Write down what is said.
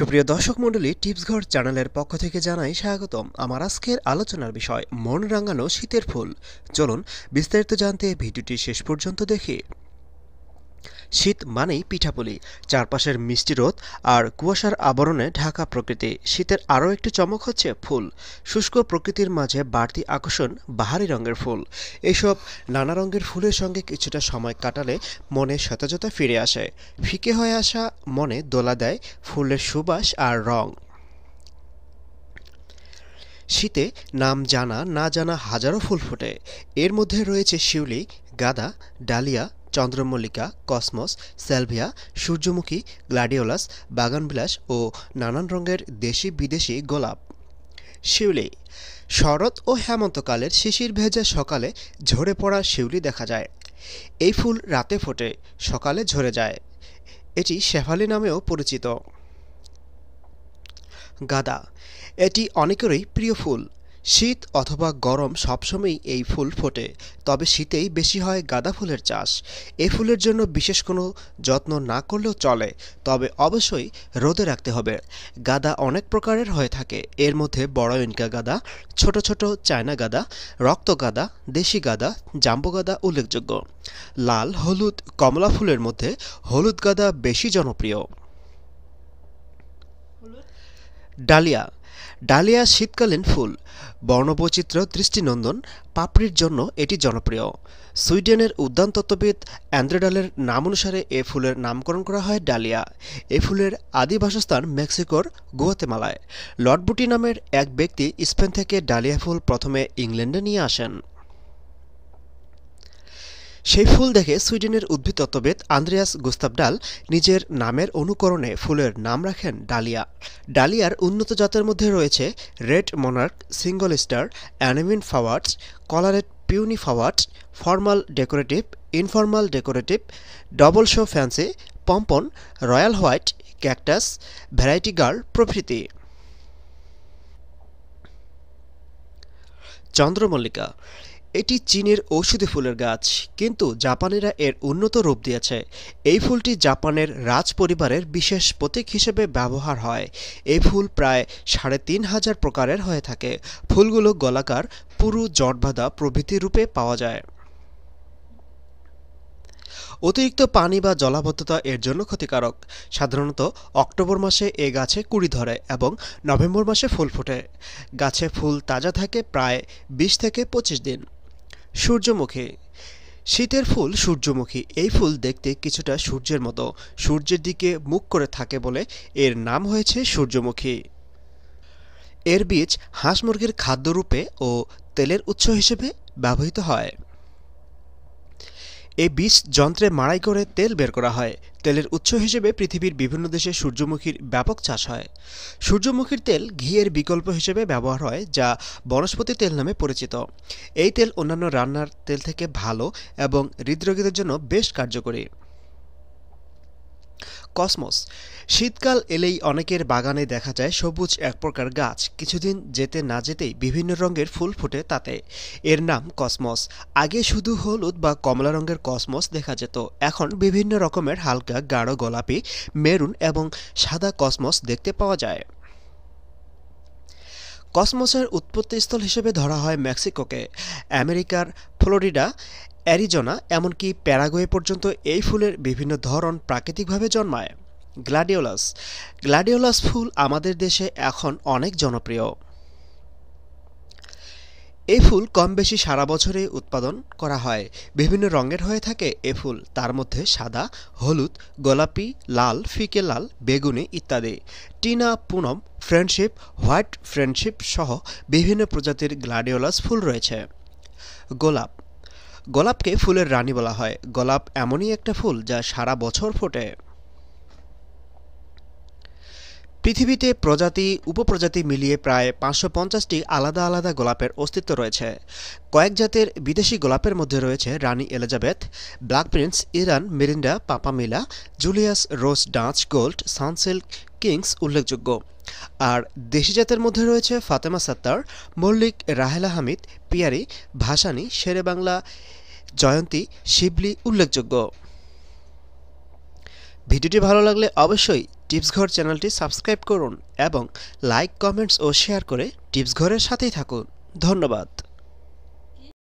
সুপ্রিয় দর্শক মণ্ডলী, টিপসঘর চ্যানেলের পক্ষ থেকে জানাই স্বাগতম। আমার আজকের আলোচনার বিষয় মন রাঙানো শীতের ফুল। চলুন বিস্তারিত জানতে ভিডিওটি শেষ পর্যন্ত দেখি। শীত মানেই পিঠাপুলি, চারপাশের মিষ্টি রোদ আর কুয়াশার আবরণে ঢাকা প্রকৃতি। শীতের আরও একটি চমক হচ্ছে ফুল। শুষ্ক প্রকৃতির মাঝে বাড়তি আকর্ষণ বাহারি রঙের ফুল। এসব নানা রঙের ফুলের সঙ্গে কিছুটা সময় কাটালে মনে সতেজতা ফিরে আসে। ফিকে হয়ে আসা মনে দোলা দেয় ফুলের সুবাস আর রং। শীতে নাম জানা না জানা হাজারো ফুল ফোটে। এর মধ্যে রয়েছে শিউলি, গাদা, ডালিয়া চন্দ্রমল্লিকা, কসমস, স্যালভিয়া, সূর্যমুখী, গ্লাডিওলাস, বাগানবিলাস ও নানান রঙের দেশি বিদেশি গোলাপ। শিউলি। শরৎ ও হেমন্তকালের শিশির ভেজা সকালে ঝরে পড়া শিউলি দেখা যায়। এই ফুল রাতে ফোটে, সকালে ঝরে যায়। এটি শেফালি নামেও পরিচিত। গাদা। এটি অনেকেরই প্রিয় ফুল। শীত অথবা গরম সবসময়ই এই ফুল ফোটে, তবে শীতেই বেশি হয় গাঁদা ফুলের চাষ। এ ফুলের জন্য বিশেষ কোনো যত্ন না করলেও চলে, তবে অবশ্যই রোদে রাখতে হবে। গাদা অনেক প্রকারের হয়ে থাকে, এর মধ্যে বড় ইনকা গাদা, ছোট ছোট চায়না গাদা, রক্ত গাদা, দেশি গাদা, জাম্বো গাদা উল্লেখযোগ্য। লাল, হলুদ, কমলা ফুলের মধ্যে হলুদ গাদা বেশি জনপ্রিয়। ডালিয়া। ডালিয়া শীতকালীন ফুল। বর্ণবৈচিত্র্য, দৃষ্টিনন্দন, পাপড়ির জন্য এটি জনপ্রিয়। সুইডেনের উদ্যানতত্ত্ববিদ অ্যান্দ্রেডালের নাম অনুসারে এ ফুলের নামকরণ করা হয় ডালিয়া। এ ফুলের আদি বাসস্থান মেক্সিকোর গুয়াতেমালায়। মালায় লর্ডবুটি নামের এক ব্যক্তি স্পেন থেকে ডালিয়া ফুল প্রথমে ইংল্যান্ডে নিয়ে আসেন। সেই ফুল দেখে সুইডেনের উদ্ভিদতত্ত্ববিদ আন্দ্রিয়াস গুস্তাবডাল নিজের নামের অনুকরণে ফুলের নাম রাখেন ডালিয়া। ডালিয়ার উন্নত জাতের মধ্যে রয়েছে red monarch, single star, anemone flowered collarette peony flowered, formal decorative, informal decorative, double show fancy, pompon, royal white, cactus, variety girl প্রভৃতি। চন্দ্রমল্লিকা এটি চীনের ঔষধি ফুলের গাছ, কিন্তু জাপানিরা এর উন্নত রূপ দিয়েছে। এই ফুলটি জাপানের রাজ পরিবারের বিশেষ প্রতীক হিসেবে ব্যবহার হয়। এই ফুল প্রায় সাড়ে তিন হাজার প্রকারের হয়ে থাকে। ফুলগুলো গলাকার, পুরু জটবাঁধা প্রভৃতি রূপে পাওয়া যায়। অতিরিক্ত পানি বা জলাবদ্ধতা এর জন্য ক্ষতিকারক। সাধারণত অক্টোবর মাসে এ গাছে কুড়ি ধরে এবং নভেম্বর মাসে ফুল ফোটে। গাছে ফুল তাজা থাকে প্রায় বিশ থেকে পঁচিশ দিন। সূর্যমুখী। শীতের ফুল সূর্যমুখী। এই ফুল দেখতে কিছুটা সূর্যের মতো। সূর্যের দিকে মুখ করে থাকে বলে এর নাম হয়েছে সূর্যমুখী। এর বীজ হাঁস মুরগির খাদ্যরূপে ও তেলের উৎস হিসেবে ব্যবহৃত হয়। এই বিষ যন্ত্রে মাড়াই করে তেল বের করা হয়। তেলের উৎস হিসেবে পৃথিবীর বিভিন্ন দেশে সূর্যমুখীর ব্যাপক চাষ হয়। সূর্যমুখীর তেল ঘিয়ের বিকল্প হিসেবে ব্যবহার হয়, যা বনস্পতি তেল নামে পরিচিত। এই তেল অন্যান্য রান্নার তেল থেকে ভালো এবং হৃদরোগীদের জন্য বেশ কার্যকরী। কসমস। শীতকাল এলেই অনেকের বাগানে দেখা যায় সবুজ এক প্রকার গাছ। কিছুদিন যেতে না যেতেই বিভিন্ন রঙের ফুল ফুটে তাতে। এর নাম কসমস। আগে শুধু হলুদ বা কমলা রঙের কসমস দেখা যেত। এখন বিভিন্ন রকমের হালকা গাঢ় গোলাপি, মেরুন এবং সাদা কসমস দেখতে পাওয়া যায়। কসমসের উৎপত্তিস্থল হিসেবে ধরা হয় মেক্সিকোকে। আমেরিকার ফ্লোরিডা অ্যারিজোনা, এমনকি প্যারাগোয়ে পর্যন্ত এই ফুলের বিভিন্ন ধরন প্রাকৃতিকভাবে জন্মায়। গ্লাডিওলাস। গ্লাডিওলাস ফুল আমাদের দেশে এখন অনেক জনপ্রিয়। এই ফুল কম বেশি সারা বছরে উৎপাদন করা হয়। বিভিন্ন রঙের হয়ে থাকে এ ফুল, তার মধ্যে সাদা, হলুদ, গোলাপি, লাল, ফিকে লাল, বেগুনি ইত্যাদি। Tina, Punam, friendship, white friendship সহ বিভিন্ন প্রজাতির গ্লাডিওলাস ফুল রয়েছে। গোলাপ। গোলাপকে ফুলের রানী বলা হয়। গোলাপ এমনই একটা ফুল যা সারা বছর ফোটে। পৃথিবীতে প্রজাতি, উপপ্রজাতি মিলিয়ে প্রায় পাঁচশো পঞ্চাশটি আলাদা আলাদা গোলাপের অস্তিত্ব রয়েছে। কয়েক জাতের বিদেশি গোলাপের মধ্যে রয়েছে রানী Elizabeth, black prince Iran, Miranda পাপামিলা Julius rose Dutch, gold, Sunsilk, kings উল্লেখযোগ্য। আর দেশি জাতের মধ্যে রয়েছে ফাতেমা সাত্তার, মল্লিক রাহেলা হামিদ, পিয়ারি, ভাসানি, শেরে বাংলা, জয়ন্তী, শিবলি উল্লেখযোগ্য। ভিডিওটি ভালো লাগলে অবশ্যই টিপস ঘর চ্যানেলটি সাবস্ক্রাইব করুন এবং লাইক, কমেন্টস ও শেয়ার করে টিপস ঘরের সাথেই থাকুন। ধন্যবাদ।